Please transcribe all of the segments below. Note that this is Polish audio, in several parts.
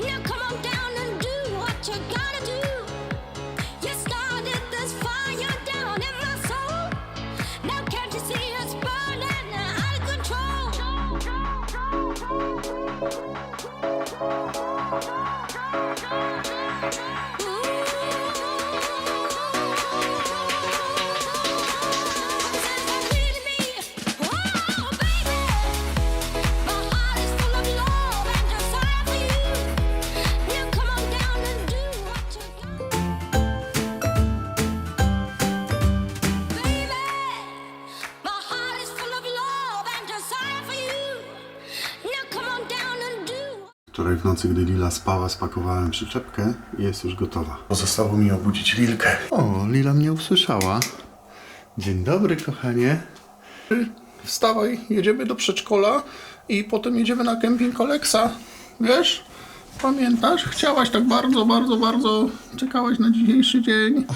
Now come on down Wczoraj w nocy, gdy Lila spała, spakowałem przyczepkę i jest już gotowa. Pozostało mi obudzić Lilkę. O, Lila mnie usłyszała. Dzień dobry, kochanie. Wstawaj, jedziemy do przedszkola i potem jedziemy na kemping Oleksa. Wiesz? Pamiętasz? Chciałaś tak bardzo, bardzo, bardzo. Czekałaś na dzisiejszy dzień.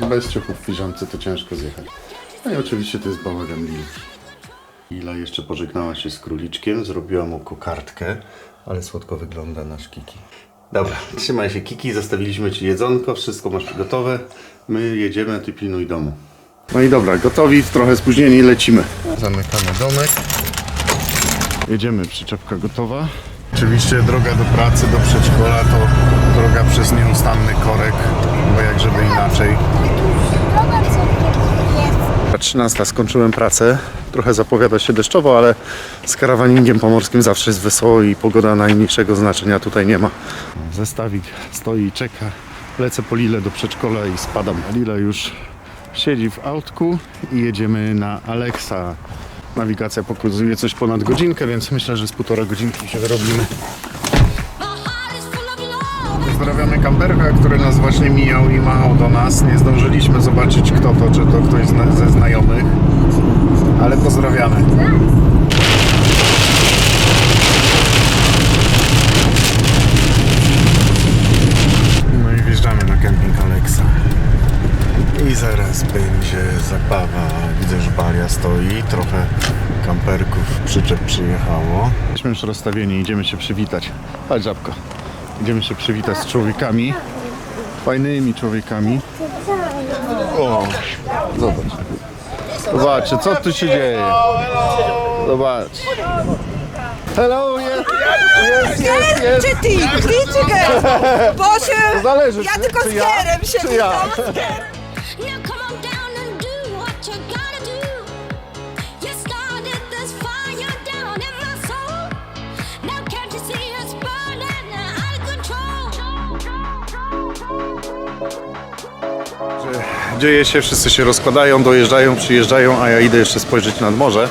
O, bez ciuchów w piżamce to ciężko zjechać. No i oczywiście to jest bałagan Lili. Lila jeszcze pożegnała się z króliczkiem, zrobiła mu kokardkę, ale słodko wygląda nasz Kiki. Dobra, trzymaj się Kiki, zostawiliśmy Ci jedzonko, wszystko masz gotowe. My jedziemy, Ty pilnuj domu. No i dobra, gotowi, trochę spóźnieni, lecimy. Zamykamy domek. Jedziemy, przyczepka gotowa. Oczywiście droga do pracy, do przedszkola to droga przez nieustanny korek, bo jak żeby inaczej. 13 skończyłem pracę. Trochę zapowiada się deszczowo, ale z karawaningiem pomorskim zawsze jest wesoło i pogoda najmniejszego znaczenia tutaj nie ma. Zestawik stoi i czeka. Lecę po Lilę do przedszkola i spadam. Lila już siedzi w autku i jedziemy na Alexa. Nawigacja pokazuje coś ponad godzinkę, więc myślę, że z półtora godzinki się wyrobimy. Pozdrawiamy kamperka, który nas właśnie mijał i machał do nas. Nie zdążyliśmy zobaczyć kto to, czy to ktoś ze znajomych, ale pozdrawiamy. No i wjeżdżamy na kemping Alexa. I zaraz będzie zabawa. Widzę, że balia stoi, trochę kamperków przyczep przyjechało. Jesteśmy już rozstawieni, idziemy się przywitać. Chodź żabko. Idziemy się przywitać z człowiekami. Fajnymi człowiekami. O, zobacz. Zobaczcie, co tu się dzieje. Zobacz. Hello, jest, jest, jest, jest. Czy ty? Ty czy girl? Boże, Zależy, ja czy- tylko czy z ja, Gerem się czy ja. witam. Dzieje się, wszyscy się rozkładają, dojeżdżają, przyjeżdżają, a ja idę jeszcze spojrzeć nad morze.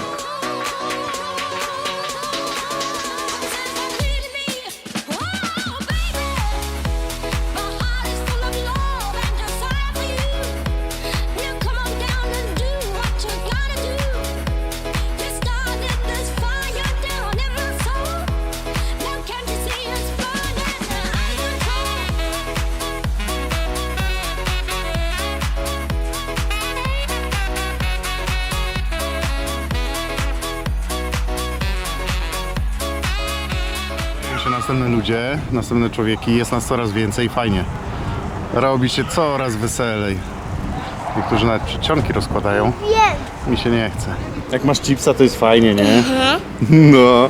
Następne ludzie, następne człowieki, jest nas coraz więcej, fajnie. Robi się coraz weselej. Niektórzy nawet przedsionki rozkładają. Mi się nie chce. Jak masz chipsa, to jest fajnie, nie? No.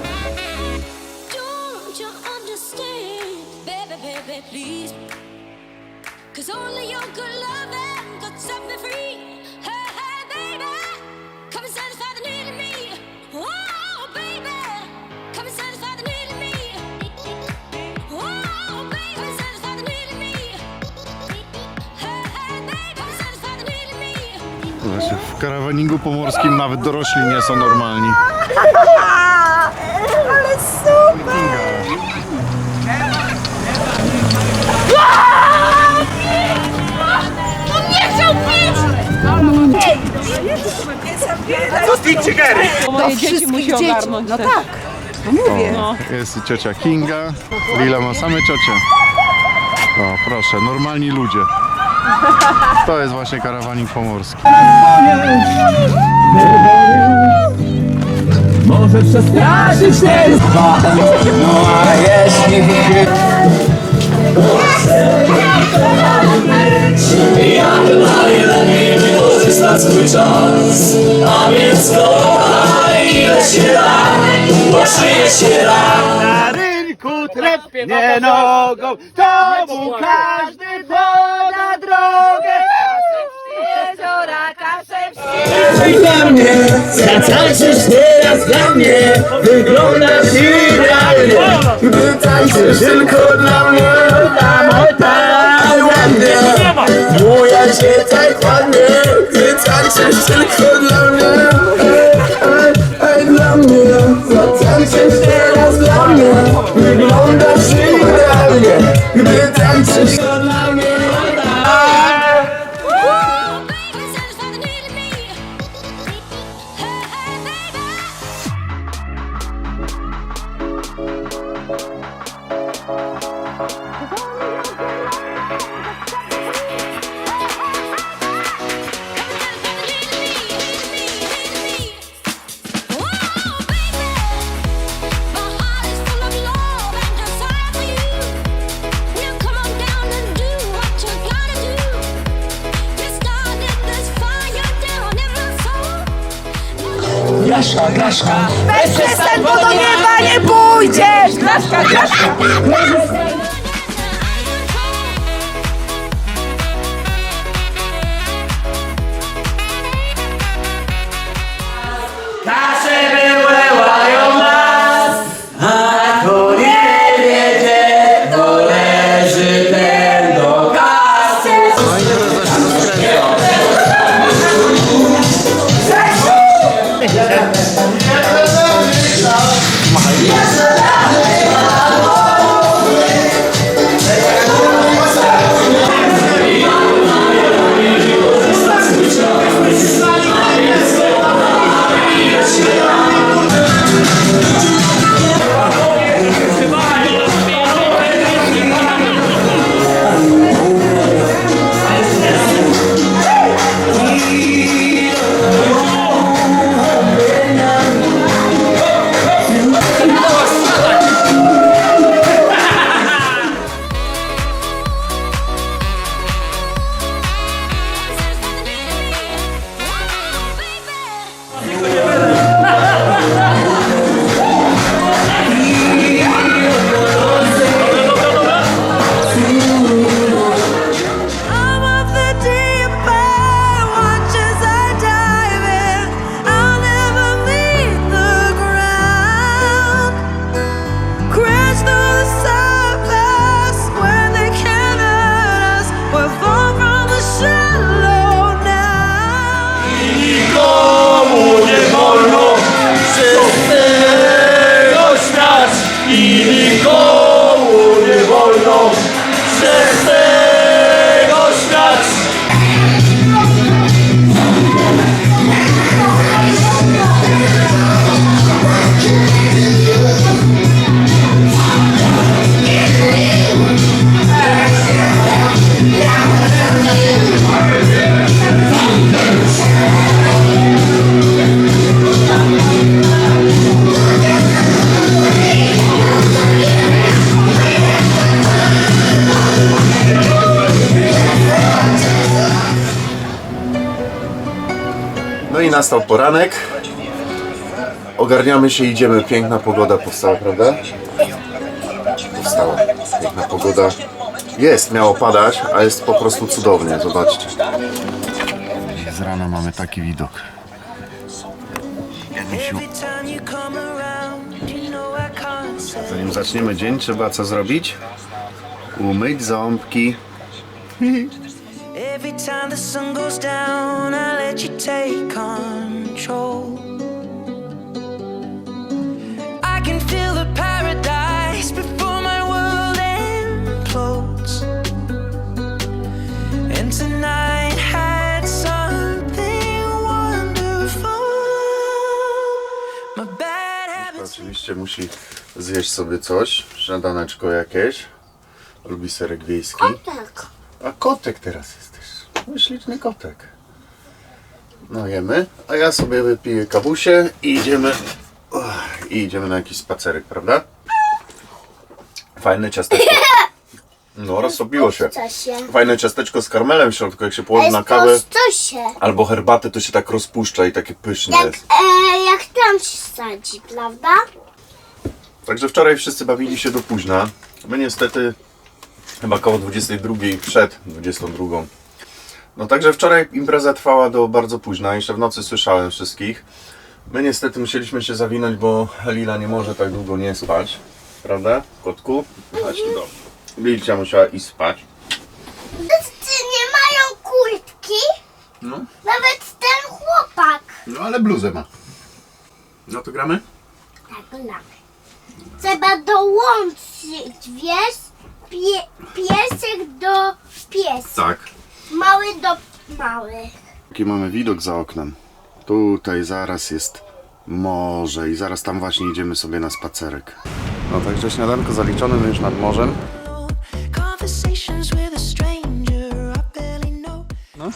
Właśnie w karawaningu pomorskim nawet dorośli nie są normalni. Ale super! Moje dzieci musi ogarnąć No też. tak, no mówię. Jest i ciocia Kinga. Lila ma same ciocie. O, proszę, normalni ludzie. To jest właśnie karawaning pomorski. Może może przestraszyć ten No a jeśli wykorzystać swój czas A więc kochaj ile się da Bo żyje się raz Na rynku trepnie nogą, to mu Tańczyj dla mnie, zatańczysz teraz dla mnie. Wyglądasz idealnie. Gdy tańczysz tylko dla mnie. Ładnie Moja się tak mnie. Ej, ej, dla mnie. Zatańczysz teraz dla mnie. Wyglądasz idealnie. Gdy tańczysz Yes. No i nastał poranek. Ogarniamy się, idziemy. Piękna pogoda powstała, prawda? Powstała. Piękna pogoda. Jest, miało padać, a jest po prostu cudownie. Zobaczcie. Z rana mamy taki widok. Zanim zaczniemy dzień, trzeba co zrobić? Umyć ząbki. Every time the sun goes down, I let you take control. I can feel the paradise before my world implodes. And tonight had something wonderful. My bad habits. Oczywiście musi zjeść sobie coś, śniadaneczko jakieś. Lubi serek wiejski. Kotek. A kotek teraz jesteś. No, Śliczny kotek. No jemy, a ja sobie wypiję kabusie i idziemy uch, i idziemy na jakiś spacerek, prawda? Fajne ciasteczko. No, roztopiło się. Się? Fajne ciasteczko z karmelem w środku, jak się położy na kawę się. albo herbatę, to się tak rozpuszcza i takie pyszne Jak, jest. e, jak tam się sadzi, prawda? Także wczoraj wszyscy bawili się do późna. My niestety chyba koło 22 przed 22. No także wczoraj impreza trwała do bardzo późna. Jeszcze w nocy słyszałem wszystkich. My niestety musieliśmy się zawinąć, bo Lila nie może tak długo nie spać. Prawda, kotku? Chodź tu do. Lilcia musiała iść spać. Wszyscy nie mają kurtki. No. Nawet ten chłopak. No ale bluzę ma. No to gramy? Tak, tak. Trzeba dołączyć, wiesz? Pie, piesek do pies. Tak. Mały do mały. Jaki mamy widok za oknem. Tutaj zaraz jest morze i zaraz tam właśnie idziemy sobie na spacerek. No także śniadanko zaliczone, my już nad morzem. Know.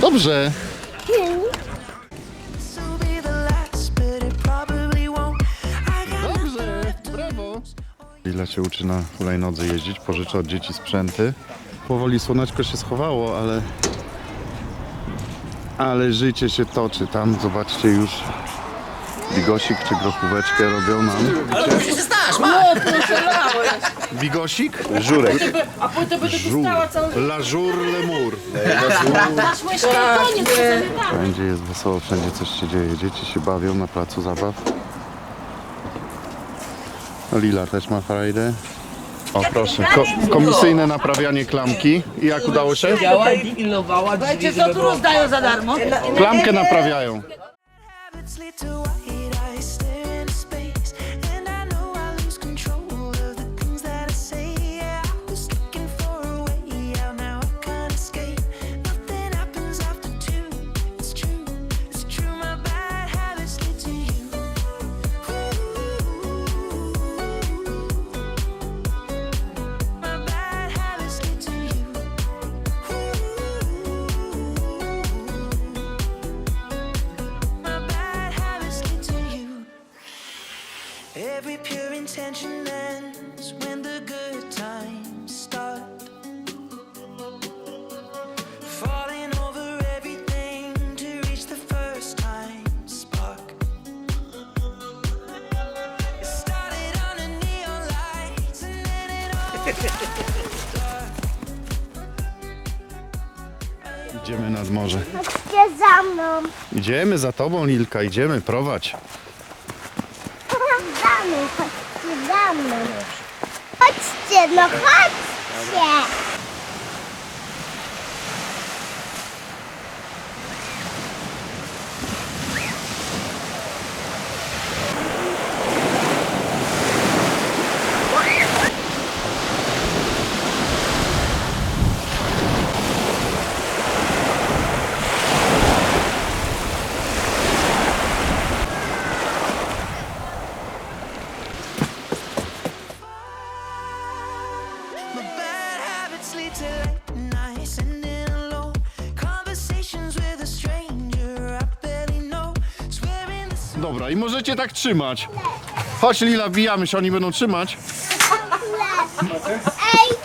Dobrze. Dobrze, brawo. Lila się uczy na hulajnodze jeździć, pożycza od dzieci sprzęty. Powoli słoneczko się schowało, ale... Ale życie się toczy. Tam zobaczcie już bigosik czy grochóweczkę robią nam. Ale się znasz, Bigosik? Żurek. A potem będę dostała całą... La jour le mur. Masz łyżkę i koniec, to sobie tak. Wszędzie jest wesoło, wszędzie coś się dzieje. Dzieci się bawią na placu zabaw. No, Lila też ma frajdę. O proszę, Ko komisyjne naprawianie klamki. I jak udało się? Działa i pilnowała drzwi, co tu rozdają za darmo? Klamkę naprawiają. habits lead to white eyes Every pure intention ends when the good times start. Falling over everything to reach the first time spark. It started under neon lights and then it all Idziemy nad morze. Chodźcie za mną. Idziemy za tobą, Lilka, idziemy, prowadź. Za mną, mną. Chodźcie, no chodźcie. Dobra, i możecie tak trzymać. Chodź Lila, wbijamy się, oni będą trzymać. Ej,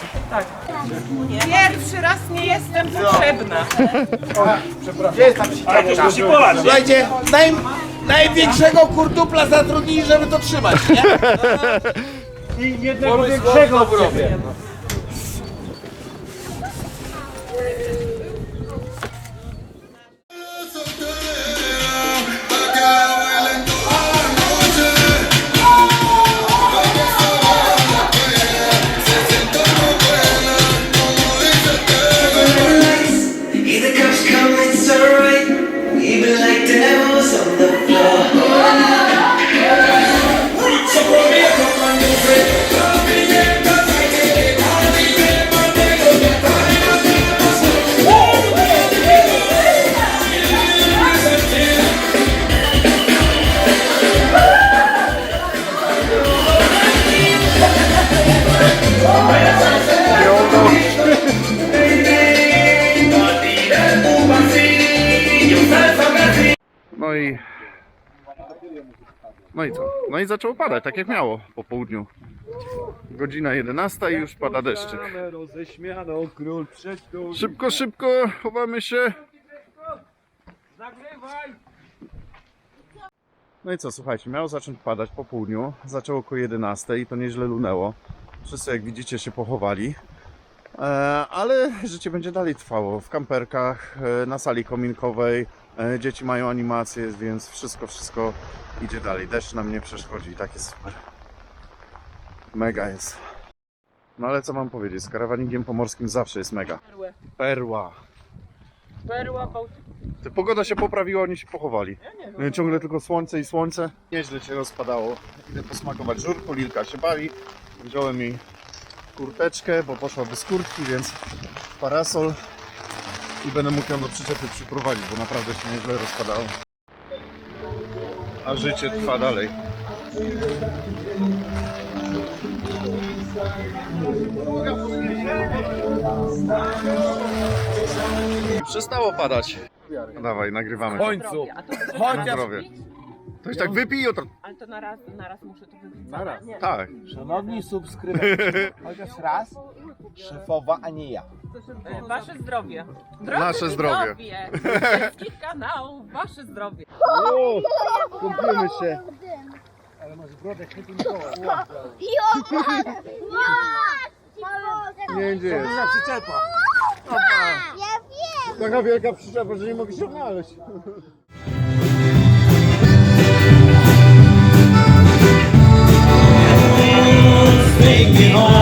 Pierwszy raz nie jestem potrzebna. Słuchajcie, naj, największego kurtupla zatrudnili, żeby to trzymać, nie? I jednego większego w robię. No i co? No i zaczęło padać, tak jak miało po południu. Godzina 11 i już pada deszczyk. Szybko, szybko, chowamy się. No i co, słuchajcie, miało zacząć padać po południu, zaczęło około 11 i to nieźle lunęło. Wszyscy, jak widzicie, się pochowali. E, ale życie będzie dalej trwało w kamperkach, e, na sali kominkowej. E, dzieci mają animacje, więc wszystko, wszystko idzie dalej. Deszcz nam nie przeszkodzi i tak jest super. Mega jest. No ale co mam powiedzieć, z karawaningiem pomorskim zawsze jest mega. Perła. Perła, Bałtyk. Ty, pogoda się poprawiła, oni się pochowali. Nie, Ciągle tylko słońce i słońce. Nieźle się rozpadało. Idę posmakować żurku, Lilka się bawi. Wziąłem jej kurteczkę, bo poszła bez kurtki, więc parasol. I będę mógł ją do przyczepy przyprowadzić, bo naprawdę się nieźle rozpadało. A życie trwa dalej. Przestało padać. No dawaj, nagrywamy. W końcu. Na zdrowie. Ktoś tak wypij jutro. ale to na raz, na raz muszę to wypić. Naraz. Nie. Tak. szanowni subskrybenci, chociaż raz, szefowa, a nie ja. E, Wasze zdrowie. Nasze zdrowie. widzowie Wszystkich kanałów, wasze zdrowie. O, kupimy się. Nie, gdzie jest? przyczepa. Ja wiem. Taka wielka przyczepa, że nie mogę się odnaleźć. Take me home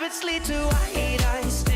Rabbits lead to white eyes.